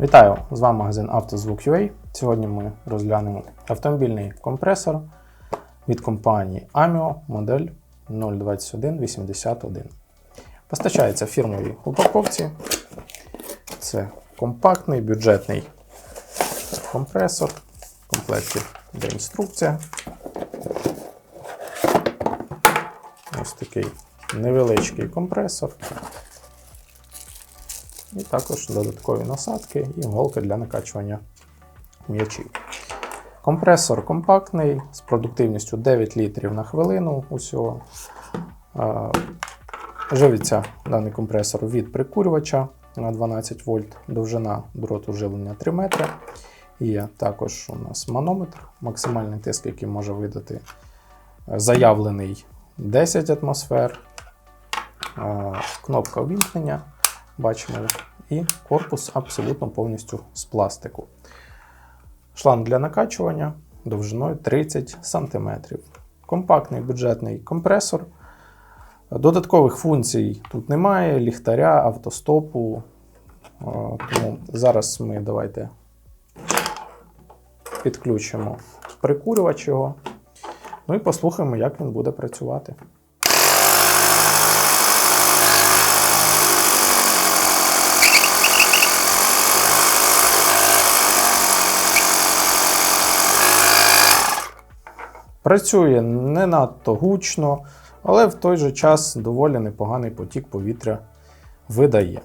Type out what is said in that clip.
Вітаю! З вами магазин «Автозвук.UA». Сьогодні ми розглянемо автомобільний компресор від компанії AMIO модель 02181. Постачається в фірмовій упаковці. Це компактний бюджетний компресор. В комплекті йде інструкція. Ось такий невеличкий компресор. І також додаткові насадки і голка для накачування м'ячів. Компресор компактний з продуктивністю 9 літрів на хвилину усього. Живиться даний компресор від прикурювача на 12 вольт, довжина дроту живлення 3 метри. Є також у нас манометр, максимальний тиск, який може видати е, заявлений 10 атмосфер, кнопка увімкнення бачимо, і корпус абсолютно повністю з пластику. Шланг для накачування довжиною 30 см. Компактний бюджетний компресор. Додаткових функцій тут немає, ліхтаря, автостопу. Е, Тому зараз ми давайте підключимо прикурювач його. Ну і послухаємо, як він буде працювати. Працює не надто гучно, але в той же час доволі непоганий потік повітря видає.